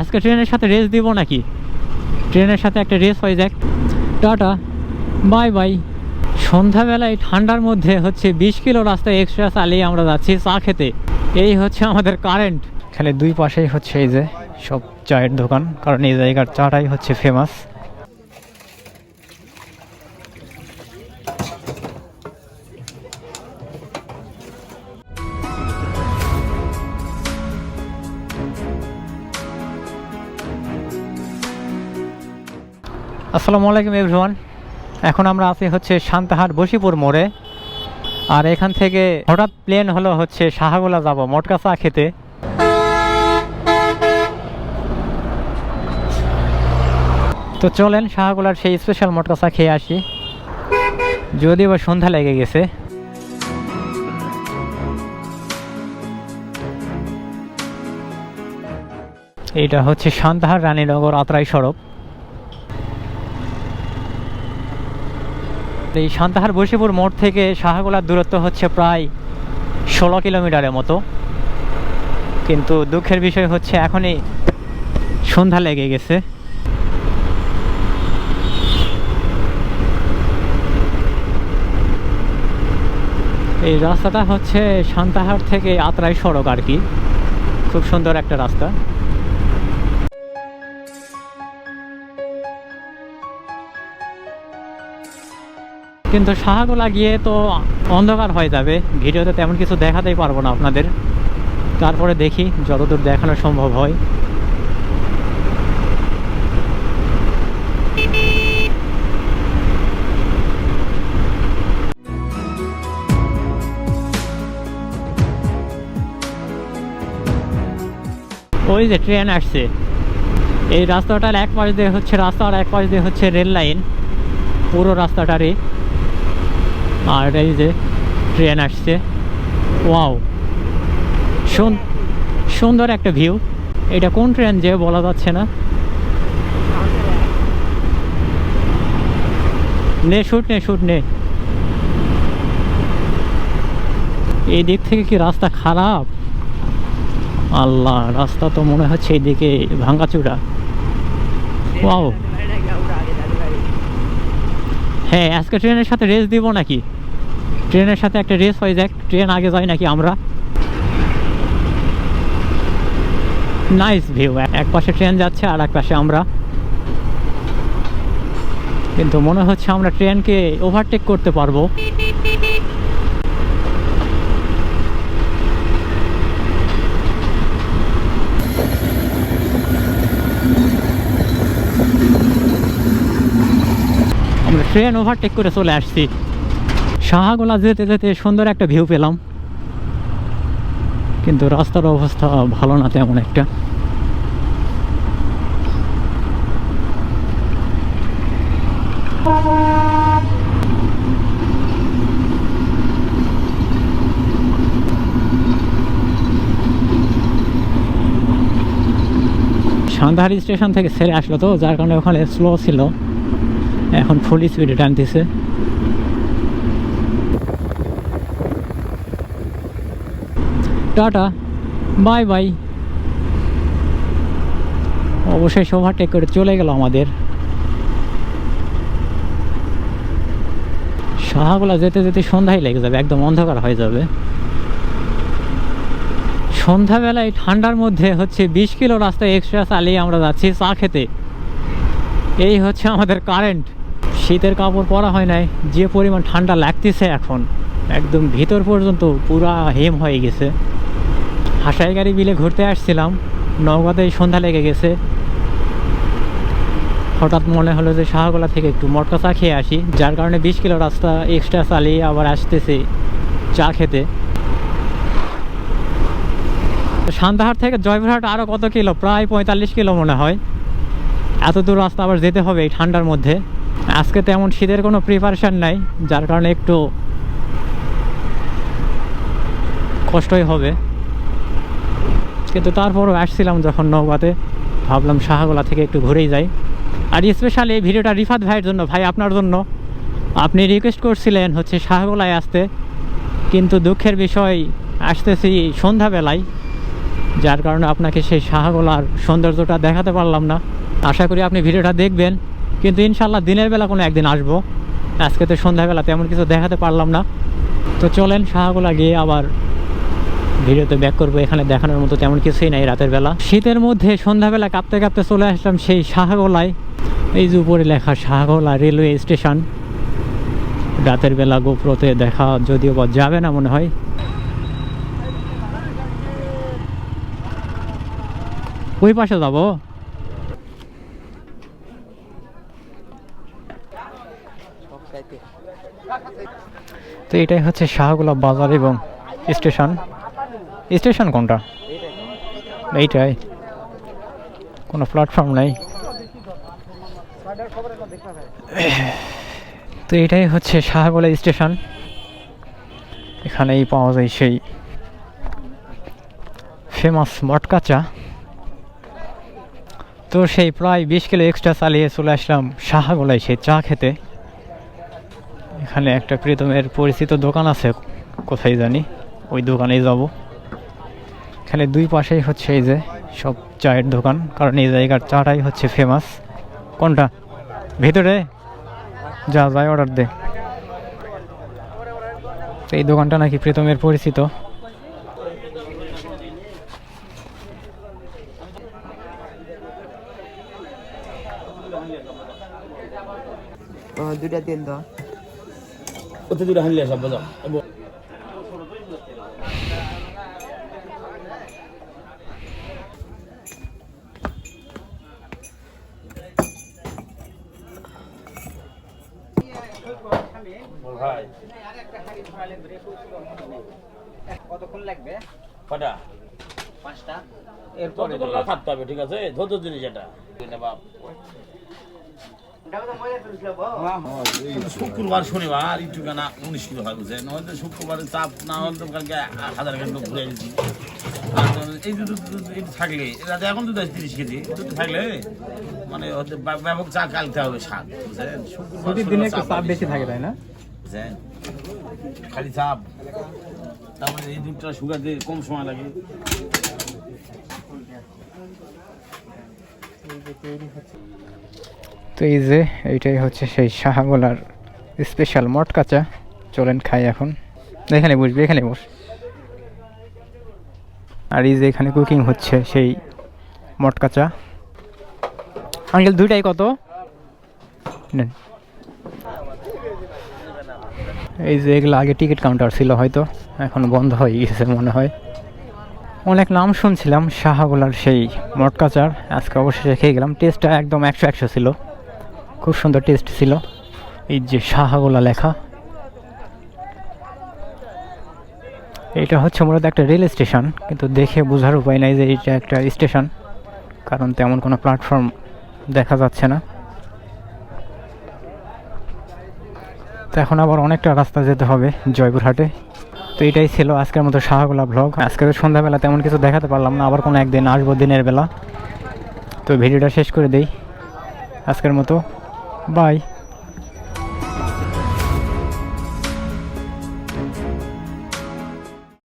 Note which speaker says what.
Speaker 1: আজকে ট্রেনের সাথে রেস দিব নাকি? ট্রেনের সাথে একটা রেস হয়ে যাক। টাটা বাই বাই সন্ধ্যাবেলায় ঠান্ডার মধ্যে হচ্ছে বিশ কিলো রাস্তায় এক্সট্রা চালিয়ে আমরা যাচ্ছি চা খেতে। এই হচ্ছে আমাদের কারেন্ট খেলে দুই পাশেই হচ্ছে এই যে সব চায়ের দোকান, কারণ এই জায়গার চাটাই হচ্ছে ফেমাস আসসালামু আলাইকুম এভরিওয়ান। এখন আমরা আছি হচ্ছে সান্তাহার বসিপুর মোড়ে। আর এখান থেকে হঠাৎ প্লেন হলো হচ্ছে শাহাগোলা যাব, মটকা চা খেতে। তো চলেন শাহাগোলার সেই স্পেশাল মটকা চা খেয়ে আসি। যদিও বা সন্ধ্যা লেগে গেছে। এটা হচ্ছে সান্তাহার রানীনগর আত্রাই সড়ক। এই সান্তাহার বসিপুর মোড় থেকে শাহাগোলার দূরত্ব হচ্ছে প্রায় ষোলো কিলোমিটারের মতো। কিন্তু দুঃখের বিষয় হচ্ছে এখনই সন্ধ্যা লেগে গেছে। এই রাস্তাটা হচ্ছে সান্তাহার থেকে আত্রাই সড়ক আর কি। খুব সুন্দর একটা রাস্তা। কিন্তু শাহাগোলা গিয়ে তো অন্ধকার হয়ে যাবে। ভিডিওতে তেমন কিছু দেখাতেই পারব না আপনাদের। তারপরে দেখি যতদূর দেখানো সম্ভব হয়। ওই যে ট্রেন আসছে। এই রাস্তাটার এক পাশ দিয়ে হচ্ছে রাস্তা আর এক পাশ দিয়ে হচ্ছে রেল লাইন। পুরো রাস্তাটারই। আর এই যে ট্রেন আসছে। ওয়াও। সুন- সুন্দর একটা ভিউ। এটা কোন ট্রেন যে বলা যাচ্ছে না। নে, শুট নে শুট নে। এই দিক থেকে কি রাস্তা খারাপ? আল্লাহ, রাস্তা তো মনে হচ্ছে এইদিকে ভাঙ্গাচুরা। ওয়াও। হ্যাঁ আজকে ট্রেনের সাথে রেস দিব নাকি? ট্রেনের সাথে একটা রেস হয়ে যাক। ট্রেন আগে যায় নাকি আমরা? নাইস ভিউ এক পাশে ট্রেন যাচ্ছে আর এক পাশে আমরা। কিন্তু মনে হচ্ছে আমরা ট্রেনকে ওভারটেক করতে পারব। আমরা ট্রেন ওভারটেক করে চলে আসছি। শাহাগোলা যেতে যেতে সুন্দর একটা ভিউ পেলাম। কিন্তু রাস্তার অবস্থা ভালো না তেমন একটা। সান্ধারি স্টেশন থেকে ছেড়ে আসলো তো, যার কারণে ওখানে স্লো ছিল। এখন ফুল স্পিডে টানতেছে। Tata, bye bye. অবশ্যই ওভারটেক করে চলে গেল আমাদের। সাহাগুলা যেতে যেতে সন্ধ্যায় লেগে যাবে, একদম অন্ধকার হয়ে যাবে। সন্ধ্যাবেলায় ঠান্ডার মধ্যে হচ্ছে বিশ কিলো রাস্তায় এক্সট্রা চালিয়ে আমরা যাচ্ছি চা খেতে। এই হচ্ছে আমাদের কারেন্ট শীতের কাপড় পরা হয় নাই, যে পরিমাণ ঠান্ডা লাগতেছে এখন, একদম ভিতর পর্যন্ত পুরা হেম হয়ে গেছে। হাসাই গাড়ি বিলে ঘুরতে আসছিলাম। নওগাঁতে সন্ধ্যা লেগে গেছে। হঠাৎ মনে হলো যে শাহগোলা থেকে একটু মটকা চা খেয়ে আসি, যার কারণে বিশ কিলো রাস্তা এক্সট্রা চালিয়ে আবার আসতেছি চা খেতে। সান্তাহার থেকে জয়পুরহাট আরও কত কিলো? প্রায় পঁয়তাল্লিশ কিলো মনে হয়। এত দূর রাস্তা আবার যেতে হবে এই ঠান্ডার মধ্যে। আজকে তেমন শীতের কোনো প্রিপারেশান নাই, যার কারণে একটু কষ্টই হবে। কিন্তু তারপরও আসছিলাম যখন নৌকাতে ভাবলাম শাহগোলা থেকে একটু ঘুরেই যাই। আর স্পেশালি এই ভিডিওটা রিফাত ভাইয়ের জন্য, ভাই আপনার জন্য। আপনি রিকোয়েস্ট করছিলেন হচ্ছে শাহগোলায় আসতে। কিন্তু দুঃখের বিষয়, আসতেছি সন্ধ্যাবেলায়। যার কারণে আপনাকে সেই শাহগোলার সৌন্দর্যটা দেখাতে পারলাম না। আশা করি আপনি ভিডিওটা দেখবেন। কিন্তু ইনশাল্লাহ দিনের বেলা কোনো একদিন আসব। আজকে তো সন্ধ্যাবেলা তেমন কিছু দেখাতে পারলাম না। তো চলেন শাহগোলা গিয়ে আবার ভিডিওতে ব্যাক করব, এখানে দেখানোর মতো তেমন কিছুই নাই রাতের বেলা। শীতের মধ্যে সন্ধ্যাবেলা কাঁপতে কাঁপতে চলে আসলাম সেই শাহগোলায়। এই যে উপরে লেখা শাহগোলা রেলওয়ে স্টেশন। রাতের বেলা গোপ্রতে দেখা, যদিও বা যাবে না মনে হয়। ওই পাশে যাব। তো এটাই হচ্ছে শাহগোলা বাজার এবং স্টেশন। স্টেশন কোনটা? এইটাই। কোনো প্ল্যাটফর্ম নাই। তো এটাই হচ্ছে শাহগোলা স্টেশন। এখানেই পাওয়া যায় সেই ফেমাস মটকা চা। তো সেই প্রায় বিশ কিলো এক্সট্রা চালিয়ে চলে আসলাম শাহগোলায় সেই চা খেতে। এখানে একটা প্রীতমের পরিচিত দোকান আছে, কোথায় জানি। ওই দোকানেই যাব। এখানে দুই পাশেই হচ্ছে এই যে সব চায়ের দোকান কারণ এই জায়গার চাটাই হচ্ছে ফেমাস কোনটা? ভিতরে? যা যায় অর্ডার দে। তো এই দোকানটা নাকি প্রীতমের পরিচিত।
Speaker 2: দুটা দিন তো
Speaker 3: ওতে দুটো হানলে সব বাজাও
Speaker 2: কতক্ষণ লাগবে?
Speaker 3: কটা?
Speaker 2: পাঁচটা।
Speaker 3: যতক্ষণ থাকতে হবে ঠিক আছে? ধৈর্য জিনিস এটা। এটা বাপ। শুক্রবার শনিবার একটু কেনা উনিশ কিলো হয় বুঝে শুক্রবারে চাপ না হলে তো কালকে হাজার ঘণ্টা ঘুরে গেছি থাকলে এখন দুটো তিরিশ কেজি দুটো থাকলে মানে ব্যাপক চা কালতে হবে শাক বুঝলেন শুক্রবার চাপ বেশি থাকে
Speaker 1: তাই না
Speaker 3: বুঝলেন খালি চাপ তারপরে এই দুধটা শুকাতে কম সময় লাগে
Speaker 1: তো এই যে, এইটাই হচ্ছে সেই শাহগোলার স্পেশাল মটকা চা চলেন খাই এখন। এখানে বসবি, এখানে বস। আর এই যে এখানে কুকিং হচ্ছে, সেই মটকা চা। আঙ্কেল, দুইটাই কত? নেন। এই যে এগুলো আগে টিকিট কাউন্টার ছিল হয়তো, এখন বন্ধ হয়ে গেছে মনে হয়। অনেক নাম শুনছিলাম শাহগোলার সেই মটকা চার। আজকে অবশেষে খেয়ে গেলাম টেস্টটা একদম একশো একশো ছিল। খুব সুন্দর টেস্ট ছিল। এই যে শাহগোলা লেখা। এটা হচ্ছে মূলত একটা রেল স্টেশন, কিন্তু দেখে বোঝার উপায় নাই যে এটা একটা স্টেশন, কারণ তেমন কোনো প্ল্যাটফর্ম দেখা যাচ্ছে না। তো এখন আবার অনেকটা রাস্তা যেতে হবে জয়পুরহাটে। তো এটাই ছিল আজকের মতো শাহগোলা ব্লগ আজকে সন্ধ্যাবেলা তেমন কিছু দেখাতে পারলাম না, আবার কোনো একদিন আসব দিনের বেলা। তো ভিডিওটা শেষ করে দেই। আজকের মতো বাই